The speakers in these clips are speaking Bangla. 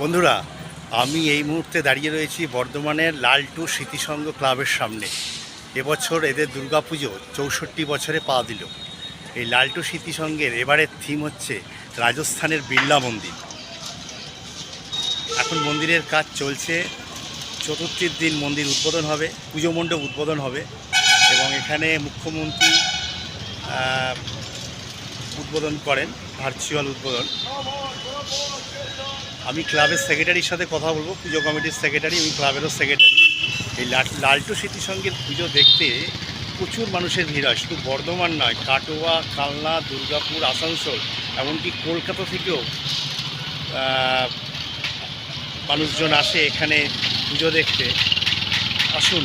বন্ধুরা, আমি এই মুহূর্তে দাঁড়িয়ে রয়েছি বর্ধমানের লালটু স্মৃতিসংঘ ক্লাবের সামনে। এবছর এদের দুর্গাপুজো চৌষট্টি বছরে পা দিল। এই লালটু স্মৃতিসংঘের এবারের থিম হচ্ছে রাজস্থানের বিড়লা মন্দির। এখন মন্দিরের কাজ চলছে। চতুর্থীর দিন মন্দির উদ্বোধন হবে, পুজো মণ্ডপ উদ্বোধন হবে এবং এখানে মুখ্যমন্ত্রী উদ্বোধন করেন ভার্চুয়াল উদ্বোধন। আমি ক্লাবের সেক্রেটারির সাথে কথা বলব, পুজো কমিটির সেক্রেটারি আমি ক্লাবেরও সেক্রেটারি এই লালটু স্মৃতিসংঘের পুজো দেখতে প্রচুর মানুষের ভিড় হয়, শুধু বর্ধমান নয়, কাটোয়া, কালনা, দুর্গাপুর, আসানসোল, এমনকি কলকাতা থেকেও মানুষজন আসে এখানে পুজো দেখতে। আসুন,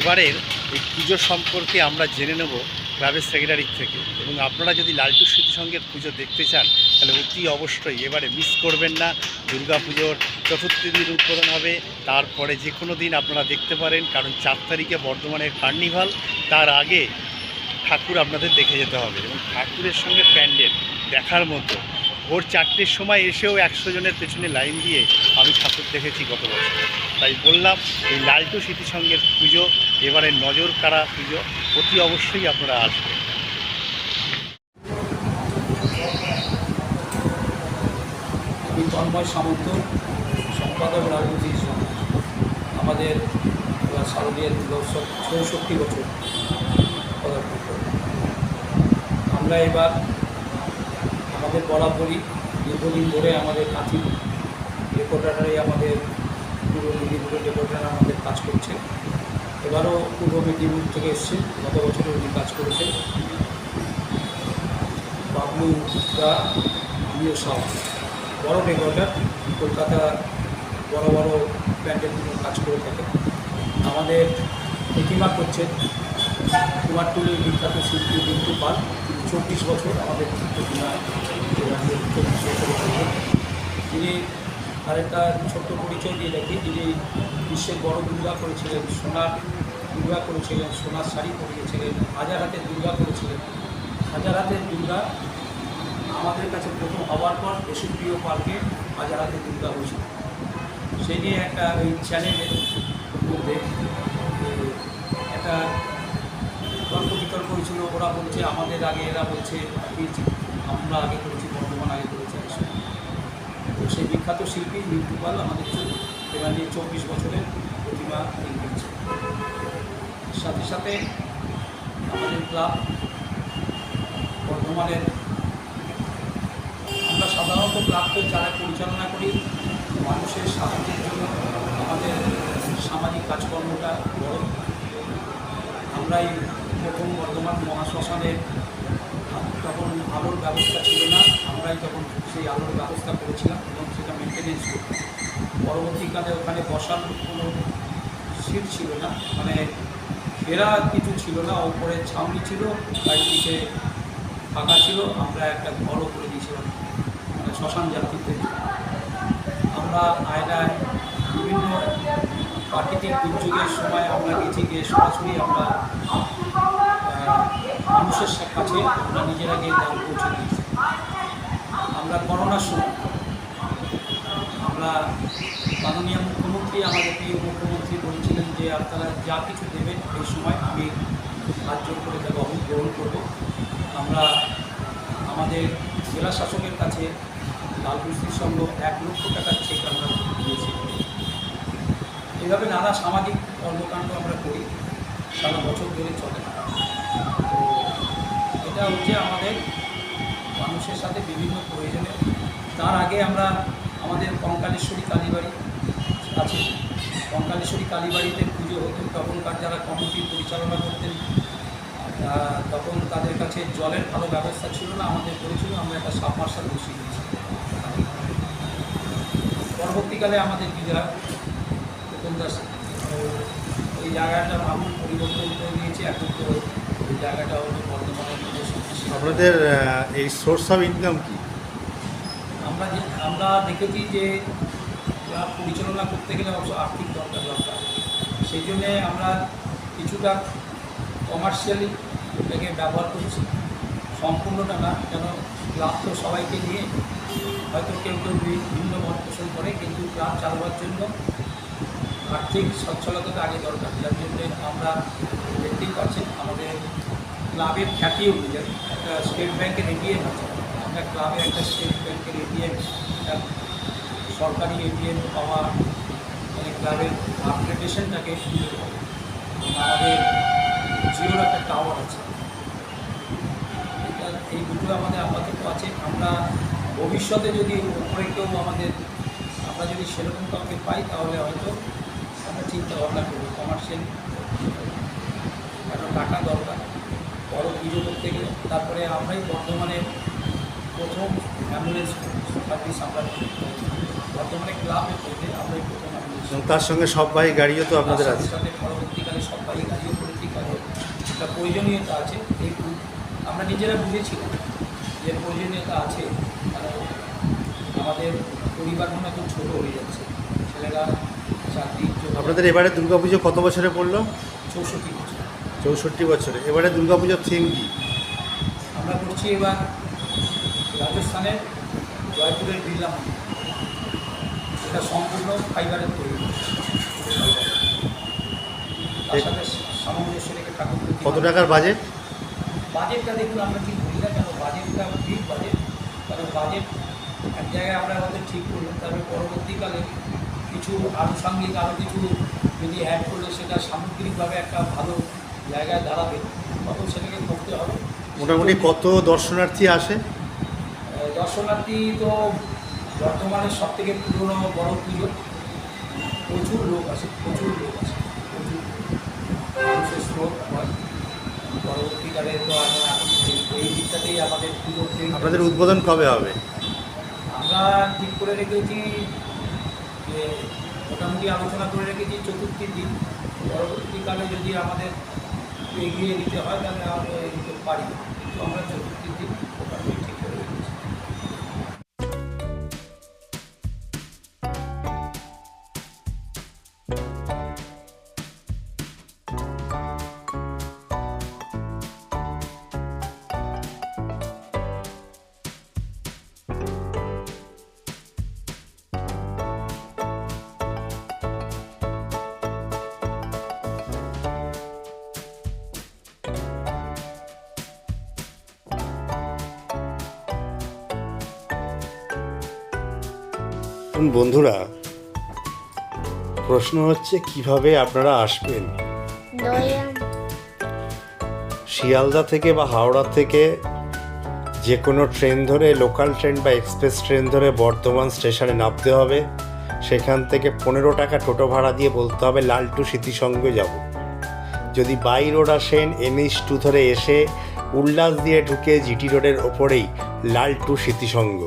এবারের এই পুজো সম্পর্কে আমরা জেনে নেব ক্লাবের সেক্রেটারির থেকে। এবং আপনারা যদি লালটু স্মৃতিসংঘের পুজো দেখতে চান তাহলে অতি অবশ্যই এবারে মিস করবেন না। দুর্গা পুজোর চতুর্থী দিন উদ্বোধন হবে। তারপরে যে কোনো দিন আপনারা দেখতে পারেন, কারণ চার তারিখে বর্ধমানের কার্নিভাল। তার আগে ঠাকুর আপনাদের দেখে যেতে হবে। এবং ঠাকুরের সঙ্গে প্যান্ডেল দেখার মতো। ভোর চারটের সময় এসেও একশো জনের পেছনে লাইন দিয়ে আমি ঠাকুর দেখেছি গত বছর। তাই বললাম, এই লালটু স্মৃতিসংঘের পুজো, এবারে নজর কাড়া পুজো, অতি অবশ্যই আপনারা আসবেন। তন্ময় সামন্ত সম্পাদক রাজনীতি। আমাদের শারদীয় দুর্গোৎসব চৌষট্টি বছর পদার্পণ করে আমরা এবার আমাদের বরাবরই দীর্ঘদিন ধরে আমাদের কাঁথি রেকর্ডারে আমাদের পূর্ব মেদিনীপুরের রেকর্ডার আমাদের কাজ করছে। এবারও পূর্ব মেদিনীপুর থেকে এসছে গত বছরে উনি কাজ করেছেন। বাবলু দা প্রিয় সাউ বড় রেকর্ডার কলকাতা বড় বড় প্যান্ডেলগুলো কাজ করে থাকে। আমাদের প্রতিমা করছেন কুমারটুলির বিখ্যাত শিল্পী বিন্দু পাল। চব্বিশ বছর আমাদের প্রতিমা চব্বিশ বছর তিনি আরেকটা ছোট্ট পরিচয় দিয়ে রাখি যিনি বিশ্বের বড় দুর্গা করেছিলেন সোনার দুর্গা করেছিলেন, সোনার শাড়ি পরিয়েছিলেন হাজার হাতের দুর্গা করেছিলেন। হাজার হাতের দুর্গা আমাদের কাছে প্রথম হওয়ার পর প্রিয় পার্কে হাজার হাতে দুর্গা হয়েছিল সেই নিয়ে একটা ওই চ্যানেলের মধ্যে একটা তর্ক বিতর্ক হয়েছিল। ওরা বলছে, আমাদের আগে এরা বলছে আমরা আগে করেছি বর্ধমান আগে করেছি। তো সেই বিখ্যাত শিল্পী মৃত্যু পাল আমাদের নিয়ে চব্বিশ বছরের প্রতিমা তৈরি সাথে সাথে আমাদের ক্লাব বর্ধমানের ক্লাবকে যারা পরিচালনা করি, মানুষের সাহায্যের জন্য আমাদের সামাজিক কাজকর্মটা বড়। আমরাই প্রথম বর্ধমান মহাশ্মশানে তখন আলোর ব্যবস্থা ছিল না, আমরাই তখন সেই আলোর ব্যবস্থা করেছিলাম এবং সেটা মেনটেনেন্স করি। পরবর্তীকালে ওখানে বসার কোনো সিট ছিল না মানে ঘেরা কিছু ছিল না, ওপরে ছাউনি ছিল চারিদিকে ফাঁকা ছিল, আমরা একটা ঘরও করে দিয়েছিলাম। শ্মশান যাত্রীদের আমরা আয়নায় বিভিন্ন প্রাকৃতিক দুর্যোগের সময় আমরা গেছি গিয়ে সরাসরি আমরা মানুষের কাছে আমরা নিজেরা গিয়ে দান পৌঁছে দিয়েছি আমরা করোনার সময়, আমরা মাননীয় মুখ্যমন্ত্রী, আমাদের প্রিয় মুখ্যমন্ত্রী বলেছিলেন যে আপনারা যা কিছু দেবেন এই সময় আমি জোর করে তাকে অবু গ্রহণ করব। আমরা আমাদের জেলা শাসকের কাছে লাল কুস্তির সঙ্গ এক লক্ষ টাকার চেক আমরা দিয়েছি। এভাবে নানা সামাজিক কর্মকাণ্ড আমরা করি, সারা বছর ধরে চলে। তো এটা হচ্ছে আমাদের মানুষের সাথে বিভিন্ন প্রয়োজনে। তার আগে আমরা আমাদের কঙ্কালেশ্বরী কালীবাড়ি আছে। কঙ্কালেশ্বরী কালীবাড়িতে পুজো হতো তখনকার যারা কমিটি পরিচালনা করতেন তখন তাদের কাছে জলের ভালো ব্যবস্থা ছিল না, আমাদের করেছিল, আমরা একটা সাবমার্শাল বসিয়ে দিয়েছি। পরবর্তীকালে আমাদের বিধায়ক উপেন দাস ওই জায়গাটা আমূল পরিবর্তন করে দিয়েছে এখন তো ওই জায়গাটা হলো বর্ধমানের আপনাদের এই সোর্স অফ ইনকাম কি? আমরা যে আমরা দেখেছি যে ক্লাব পরিচালনা করতে গেলে অবশ্য আর্থিক দরকার দরকার। সেই জন্যে আমরা কিছুটা কমার্শিয়ালি এটাকে ব্যবহার করছি। সম্পূর্ণটা না কেন ক্লাব তো সবাইকে নিয়ে হয়তো কেউ কেউ বিভিন্ন মত পোষণ করে, কিন্তু ক্লাব চালাবার জন্য আর্থিক সচ্ছলতাটা আগে দরকার। যার জন্য আমরা দেখতেই পাচ্ছেন আমাদের ক্লাবের খ্যাতি অনুযায়ী একটা স্টেট ব্যাংকের এটিএম আছে। আমরা ক্লাবের একটা স্টেট ব্যাংকের এটিএম সরকারি এটিএম পাওয়া মানে ক্লাবের আপগ্রেডেশনটাকে আমাদের জিওর একটা টাওয়ার আছে। এই দুটো আমাদের আপাতত আছে। আমরা ভবিষ্যতে যদি ওপরে কেউ আমাদের আমরা যদি সেরকম কাউকে পাই তাহলে হয়তো আমরা চিন্তা ভাবনা করব কমার্শিয়াল একটা টাকা দরকার বড় পুজো করতে গেলে। তারপরে আমরাই বর্ধমানে প্রথম অ্যাম্বুলেন্স সার্ভিস আমরা বর্তমানে ক্লাবে করতে আমরাই প্রথম তার সঙ্গে সববাহী গাড়িও তো আপনাদের আছে। পরবর্তীকালে সবাই গাড়িও করেছি কারণ একটা প্রয়োজনীয়তা আছে। এই আমরা নিজেরা বুঝেছিলাম যে প্রয়োজনীয়তা আছে। আমাদের পরিবার মনে খুব ছোটো হয়ে যাচ্ছে। ছেলেরা চাকরি আপনাদের এবারে দুর্গাপুজো কত বছরে পড়ল? চৌষট্টি বছর। চৌষট্টি বছরে। এবারে দুর্গাপুজোর থিম কি? আমরা করছি এবার রাজস্থানের জয়পুরের বিড়লা মন্দির। এটা সম্পূর্ণ ফাইবারের তৈরি। তার সাথে সামঞ্জস্য রেখে ঠাকুর কত টাকার বাজেট? বাজেটটা দেখুন আমরা ঠিক করি না কেন? বাজেটটা বাজেট কারণ বাজেট এক জায়গায় আমরা হয়তো ঠিক করলাম। তবে পরবর্তীকালে কিছু আনুষঙ্গিক আরও কিছু যদি অ্যাড করলে সেটা সামগ্রিকভাবে একটা ভালো জায়গায় দাঁড়াবে তখন সেটাকে করতে হবে। মোটামুটি কত দর্শনার্থী আসে? দর্শনার্থী তো বর্তমানে সব থেকে পুরনো বড় পুজো। প্রচুর লোক আছে প্রচুর লোক আছে প্রচুর। মানুষের স্রোত হয়। পরবর্তীকালে তো এখন এই- এই দিকটাতেই আমাদের পুজো আপনাদের উদ্বোধন কবে হবে? আমরা ঠিক করে রেখেছি যে মোটামুটি আলোচনা করে রেখেছি চতুর্থী দিন। পরবর্তীকালে যদি আমাদের এগিয়ে দিতে হয়, তাহলে আমরা দিতে পারি। কিন্তু আমরা চতুর্থীর এখন বন্ধুরা প্রশ্ন হচ্ছে কীভাবে আপনারা আসবেন? শিয়ালদা থেকে বা হাওড়া থেকে যে কোনো ট্রেন ধরে লোকাল ট্রেন বা এক্সপ্রেস ট্রেন ধরে বর্ধমান স্টেশনে নামতে হবে। সেখান থেকে পনেরো টাকা টোটো ভাড়া দিয়ে বলতে হবে লালটু স্মৃতিসঙ্গে যাব। যদি বাই রোড আসেন এনএইচ টু ধরে এসে উল্লাস দিয়ে ঢুকে জিটি রোডের ওপরেই লালটু স্মৃতিসঙ্গ।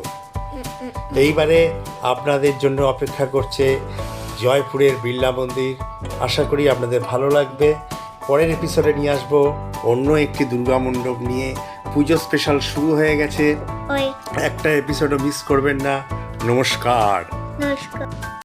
এইবারে আপনাদের জন্য অপেক্ষা করছে জয়পুরের বিড়লা মন্দির। আশা করি আপনাদের ভালো লাগবে। পরের এপিসোডে নিয়ে আসব অন্য একটি দুর্গা মণ্ডপ নিয়ে। পুজো স্পেশাল শুরু হয়ে গেছে। একটা এপিসোডও মিস করবেন না। নমস্কার। নমস্কার।